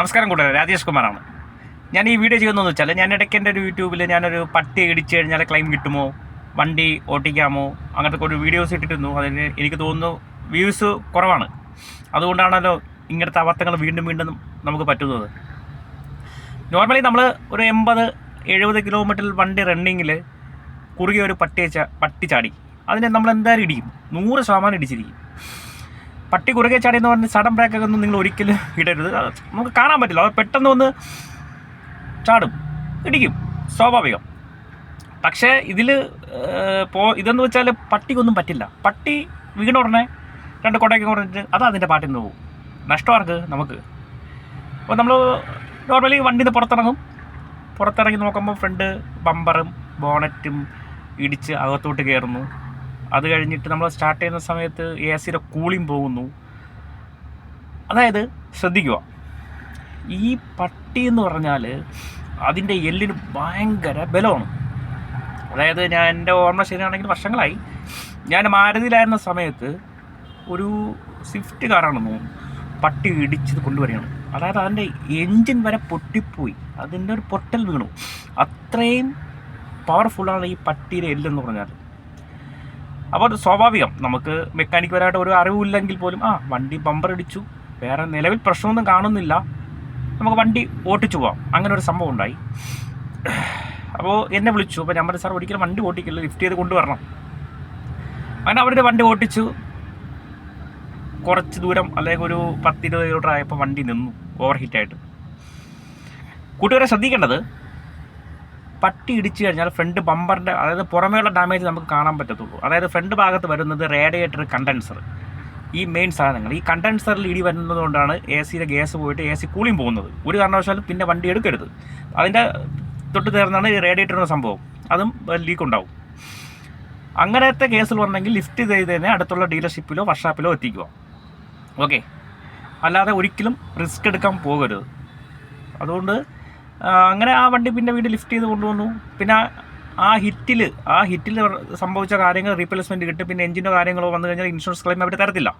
നമസ്കാരം കൂട്ടുകാരെ രാജേഷ് കുമാറാണ്. ഞാൻ ഈ വീഡിയോ ചെയ്യുന്നതെന്ന് വെച്ചാൽ ഞാൻ ഇടയ്ക്ക് എന്റെ ഒരു യൂട്യൂബിൽ ഞാനൊരു പട്ടി ഇടിച്ചു കഴിഞ്ഞാൽ ക്ലെയിം കിട്ടുമോ? വണ്ടി ഓട്ടിക്കാമോ? അങ്ങനത്തെ ഒരു വീഡിയോസ് ഇട്ടിരുന്നു അതിന് എനിക്ക് തോന്നുന്നു വ്യൂസ് കുറവാണ്. അതുകൊണ്ടാണല്ലോ ഇങ്ങനത്തെ അബദ്ധങ്ങൾ വീണ്ടും വീണ്ടും നമുക്ക് പറ്റുന്നത്. നോർമലി നമ്മൾ ഒരു എൺപത് എഴുപത് കിലോമീറ്ററിൽ വണ്ടി റണ്ണിങ്ങിൽ കുറുകെ ഒരു പട്ടി ചാ പട്ടി ചാടി. അതിനെ നമ്മൾ എന്തായാലും ഇടിക്കും. നൂറ് ശതമാനം ഇടിച്ചിരിക്കും. പട്ടി കുറുകെ ചാടി എന്ന് പറഞ്ഞ് സഡൻ ബ്രേക്കൊക്കെ ഒന്നും നിങ്ങൾ ഒരിക്കലും ഇടരുത്. നമുക്ക് കാണാൻ പറ്റില്ല. അത് പെട്ടെന്ന് ഒന്ന് ചാടും. ഇടിക്കും. സ്വാഭാവികം. പക്ഷേ ഇതിൽ പോ ഇതെന്ന് വെച്ചാൽ പട്ടിക്കൊന്നും പറ്റില്ല. പട്ടി വീണ ഉടനെ രണ്ട് കൊടയൊക്കെ കുറഞ്ഞിട്ട് അത് അതിന്റെ പാട്ടിൽ നിന്ന് പോകും. നഷ്ടമാർക്ക് നമുക്ക്. അപ്പോൾ നമ്മൾ നോർമലി വണ്ടിയിൽ നിന്ന് പുറത്തിറങ്ങും. പുറത്തിറങ്ങി നോക്കുമ്പോൾ ഫ്രണ്ട് ബമ്പറും ബോണറ്റും ഇടിച്ച് അകത്തോട്ട് കയറുന്നു അത് കഴിഞ്ഞിട്ട് നമ്മൾ സ്റ്റാർട്ട് ചെയ്യുന്ന സമയത്ത് എ സിയുടെ കൂളിംഗ് പോകുന്നു. അതായത് ശ്രദ്ധിക്കുക. ഈ പട്ടി എന്ന് പറഞ്ഞാൽ അതിന്റെ എല്ലിന് ഭയങ്കര ബലമാണ്. അതായത് ഞാൻ എന്റെ ഓർമ്മ ശരിയാണെങ്കിൽ വർഷങ്ങളായി. ഞാൻ മാരുതിയിലായിരുന്ന സമയത്ത് ഒരു സ്വിഫ്റ്റ് കാറാണെന്ന് പട്ടി ഇടിച്ചത് കൊണ്ടുവരികയാണ്. അതായത് അതിന്റെ എൻജിൻ വരെ പൊട്ടിപ്പോയി. അതിന്റെ ഒരു പൊട്ടൽ വീണു. അത്രയും പവർഫുള്ളാണ് ഈ പട്ടിയുടെ എല്ലെന്ന് പറഞ്ഞാൽ അപ്പോൾ അത് സ്വാഭാവികം. നമുക്ക് മെക്കാനിക് പരമായിട്ട് ഒരു അറിവില്ലെങ്കിൽ പോലും ആ വണ്ടി ബമ്പർ അടിച്ചു വേറെ നിലവിൽ പ്രശ്നമൊന്നും കാണുന്നില്ല. നമുക്ക് വണ്ടി ഓട്ടിച്ചു പോവാം. അങ്ങനെ ഒരു സംഭവം ഉണ്ടായി. അപ്പോൾ എന്നെ വിളിച്ചു. അപ്പോൾ ഞാൻ പറഞ്ഞു സാർ ഒരിക്കലും വണ്ടി ഓട്ടിക്കില്ല ലിഫ്റ്റ് ചെയ്ത് കൊണ്ടുവരണം. അങ്ങനെ അവരുടെ വണ്ടി ഓട്ടിച്ചു. കുറച്ച് ദൂരം അല്ലെങ്കിൽ ഒരു പത്തിരുപത് കിലോമീറ്റർ ആയപ്പോൾ വണ്ടി നിന്നു. ഓവർ ഹീറ്റായിട്ട് കൂട്ടുകാരെ ശ്രദ്ധിക്കേണ്ടത് പട്ടി ഇടിച്ചു കഴിഞ്ഞാൽ ഫ്രണ്ട് ബമ്പറിന്റെ അതായത് പുറമേയുള്ള ഡാമേജ് നമുക്ക് കാണാൻ പറ്റത്തുള്ളൂ. അതായത് ഫ്രണ്ട് ഭാഗത്ത് വരുന്നത് റേഡിയേറ്റർ കണ്ടൻസർ. ഈ മെയിൻ സാധനങ്ങൾ. ഈ കണ്ടൻസറിൽ ഇടി വരുന്നതുകൊണ്ടാണ് എ സിയിലെ ഗ്യാസ് പോയിട്ട് എ സി കൂളിംഗ് പോകുന്നത്. ഒരു കാരണവശാലും പിന്നെ വണ്ടി എടുക്കരുത്. അതിന്റെ തൊട്ട് ചേർന്നാണ് ഈ റേഡിയേറ്ററിന്റെ സംഭവം. അതും ലീക്ക് ഉണ്ടാവും. അങ്ങനത്തെ കേസിൽ വന്നെങ്കിൽ ലിഫ്റ്റ് ചെയ്ത് തന്നെ അടുത്തുള്ള ഡീലർഷിപ്പിലോ വർക്ക്ഷോപ്പിലോ എത്തിക്കുക. ഓക്കെ അല്ലാതെ ഒരിക്കലും റിസ്ക് എടുക്കാൻ പോകരുത്. അതുകൊണ്ട് അങ്ങനെ ആ വണ്ടി പിന്നെ വീണ്ടും ലിഫ്റ്റ് ചെയ്ത് കൊണ്ടുവന്നു. പിന്നെ ആ ഹിറ്റിൽ ആ ഹിറ്റിൽ സംഭവിച്ച കാര്യങ്ങൾ റീപ്ലേസ്മെന്റ് കിട്ടും. പിന്നെ എഞ്ചിനോ കാര്യങ്ങളോ വന്നു കഴിഞ്ഞാൽ ഇൻഷുറൻസ് ക്ലെയിം അവർ തരത്തില്ല.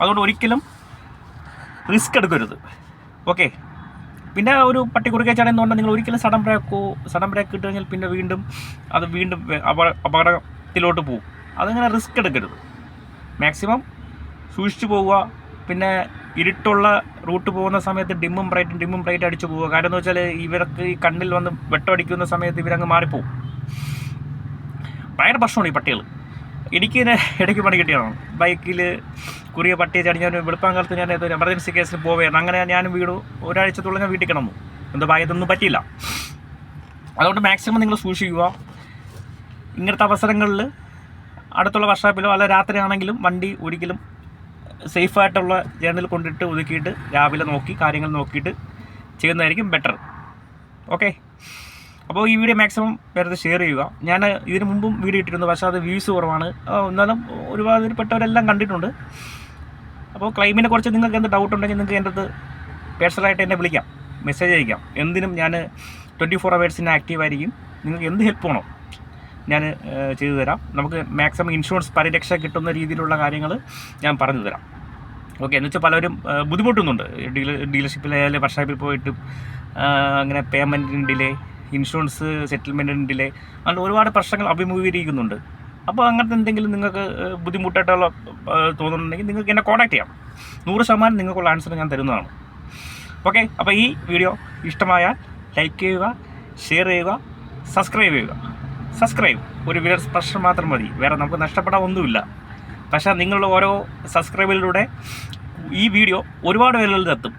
അതുകൊണ്ട് ഒരിക്കലും റിസ്ക് എടുക്കരുത്. ഓക്കെ പിന്നെ ഒരു പട്ടി എന്ന് ചടയുന്നതുകൊണ്ട് നിങ്ങൾ ഒരിക്കലും സഡൻ ബ്രേക്കോ സഡൻ ബ്രേക്ക് ഇട്ട് കഴിഞ്ഞാൽ പിന്നെ വീണ്ടും അത് വീണ്ടും അപകടത്തിലോട്ട് പോകും. അതങ്ങനെ റിസ്ക് എടുക്കരുത്. മാക്സിമം സൂക്ഷിച്ചു പോവുക. പിന്നെ ഇരുട്ടുള്ള റൂട്ട് പോകുന്ന സമയത്ത് ഡിമ്മും ബ്രൈറ്റും ഡിമ്മും ബ്രൈറ്റ് അടിച്ചു പോവുക. കാരണം എന്ന് വെച്ചാൽ ഇവർക്ക് ഈ കണ്ണിൽ വന്ന് വെട്ടമടിക്കുന്ന സമയത്ത് ഇവരങ്ങ് മാറിപ്പോവും. ഭയങ്കര പ്രശ്നമാണ് ഈ പട്ടികൾ എനിക്ക് ഇതിനെ ഇടയ്ക്ക് പണി കിട്ടിയതാണ്. ബൈക്കിൽ കുറിയ പട്ടിയെ ചാടി ഞാൻ വെളുപ്പാങ്കാലത്ത് ഞാൻ ഏതൊരു എമർജൻസി കേസിൽ പോവുകയാണ് അങ്ങനെ ഞാൻ വീട് ഒരാഴ്ചത്തോളം ഞാൻ വീട്ടിൽ കിടന്നു. എന്തോ ഭാഗ്യത്തൊന്നും പറ്റിയില്ല. അതുകൊണ്ട് മാക്സിമം നിങ്ങൾ സൂക്ഷിക്കുക. ഇങ്ങനത്തെ അവസരങ്ങളിൽ അടുത്തുള്ള വർഷാപ്പിലോ അല്ല രാത്രിയാണെങ്കിലും വണ്ടി ഒരിക്കലും സേഫായിട്ടുള്ള ജേണലിൽ കൊണ്ടിട്ട് ഒതുക്കിയിട്ട് രാവിലെ നോക്കി കാര്യങ്ങൾ നോക്കിയിട്ട് ചെയ്യുന്നതായിരിക്കും ബെറ്റർ ഓക്കെ അപ്പോൾ ഈ വീഡിയോ മാക്സിമം പേരത് ഷെയർ ചെയ്യുക. ഞാൻ ഇതിനു മുമ്പും വീഡിയോ ഇട്ടിരുന്നു പക്ഷേ അത് വ്യൂസ് കുറവാണ്. എന്നാലും ഒരുപാട് പെട്ടവരെല്ലാം കണ്ടിട്ടുണ്ട്. അപ്പോൾ ക്ലൈമിനെ കുറിച്ച് നിങ്ങൾക്ക് എന്ത് ഡൗട്ട് ഉണ്ടെങ്കിൽ നിങ്ങൾക്ക് എന്റെ അടുത്ത് പേഴ്സണലായിട്ട് എന്നെ വിളിക്കാം. മെസ്സേജ് അയക്കാം. എന്തിനും ഞാൻ ട്വന്റി ഫോർ അവേഴ്സിന് ആക്റ്റീവ് ആയിരിക്കും. നിങ്ങൾക്ക് എന്ത് ഹെൽപ്പ് വേണോ? ഞാൻ ചെയ്തു തരാം. നമുക്ക് മാക്സിമം ഇൻഷുറൻസ് പരിരക്ഷ കിട്ടുന്ന രീതിയിലുള്ള കാര്യങ്ങൾ ഞാൻ പറഞ്ഞു തരാം. ഓക്കെ എന്ന് വെച്ചാൽ പലരും ബുദ്ധിമുട്ടുന്നുണ്ട്. ഡീലർ ഡീലർഷിപ്പിലായാലും വർഷാപ്പിൽ പോയിട്ട് അങ്ങനെ പേയ്മെന്റിന് ഡിലേ ഇൻഷുറൻസ് സെറ്റിൽമെന്റിന് ഡിലേ അങ്ങനെ ഒരുപാട് പ്രശ്നങ്ങൾ അഭിമുഖീകരിക്കുന്നുണ്ട്. അപ്പോൾ അങ്ങനത്തെ എന്തെങ്കിലും നിങ്ങൾക്ക് ബുദ്ധിമുട്ടായിട്ടുള്ള തോന്നുന്നുണ്ടെങ്കിൽ നിങ്ങൾക്ക് എന്നെ കോൺടാക്റ്റ് ചെയ്യാം. നൂറ് ശതമാനം നിങ്ങൾക്കുള്ള ആൻസർ ഞാൻ തരുന്നതാണ്. ഓക്കെ അപ്പോൾ ഈ വീഡിയോ ഇഷ്ടമായാൽ ലൈക്ക് ചെയ്യുക ഷെയർ ചെയ്യുക സബ്സ്ക്രൈബ് ചെയ്യുക. സബ്സ്ക്രൈബ് ഒരു വിരൽ സ്പർശം മാത്രം മതി. വേറെ നമുക്ക് നഷ്ടപ്പെടാൻ ഒന്നുമില്ല. പക്ഷേ നിങ്ങളുടെ ഓരോ സബ്സ്ക്രൈബിലൂടെ ഈ വീഡിയോ ഒരുപാട് പേരുകളിൽ എത്തും.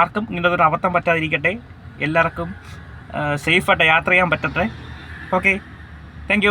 ആർക്കും ഇങ്ങനത്തെ ഒരു അബദ്ധം പറ്റാതിരിക്കട്ടെ. എല്ലാവർക്കും സേഫായിട്ട് യാത്ര ചെയ്യാൻ പറ്റട്ടെ. Okay thank